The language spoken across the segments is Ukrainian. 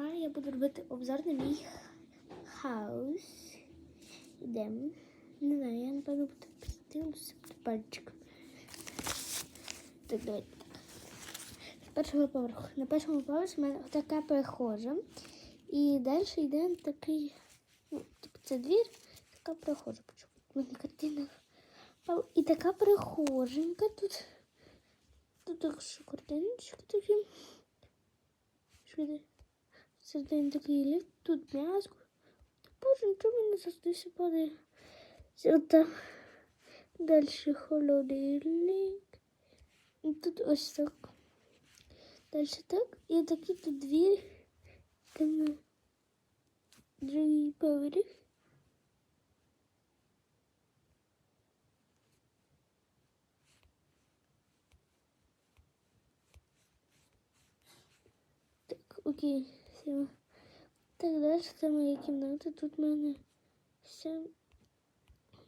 Ага, я буду робити обзор на мій хаус. Ідемо. Не знаю, я напевно буду пустився пальчик. Так, давайте так. З першого поверху. На першому поверсі в мене така перехожа. І далі йде такий, ну, типу, це двір, така? У мене картина. І така перехоженька тут. Тут так що картиночки такі. Що йде? Середині такий ліфт, тут м'язко. Боже, нічого мені завжди падає. Сюди. Далі холодильник. І тут ось так. Далі так. І такий тут двір. Там другий поверх. Так, окей, все. Так, далі це моя кімната. Тут в мене вся,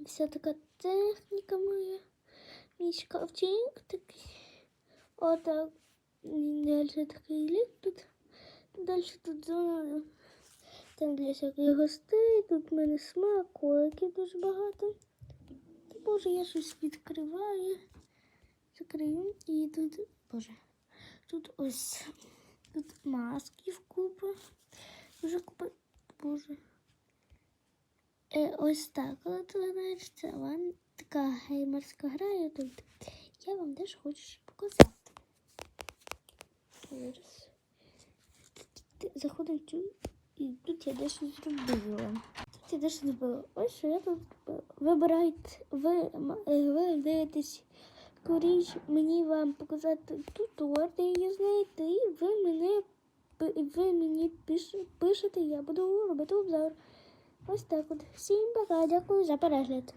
вся така техніка моя. Мій шкафчик такий. Отак. Далі такий ліфт тут. Далі тут зона. Там для всяких гостей. Тут в мене смаколики дуже багато. Боже, я щось відкриваю. Закрию. І тут, боже, тут ось тут маски в купу. Дуже купа. Боже. Е, ось так. Вона ж це вон така геймерська гра. Тут. Я вам теж хочу показати. Зараз. Заходимо цю, і тут я дещо зробила. Тут я дещо зробила. Ось що я тут. Вибирайте, ви, ви дивитесь, скоріш мені вам показати туторіал, де її знайти, і ви мене ви мені пиш- пишете, я буду робити обзор. Ось так от. Всім пока, дякую за перегляд.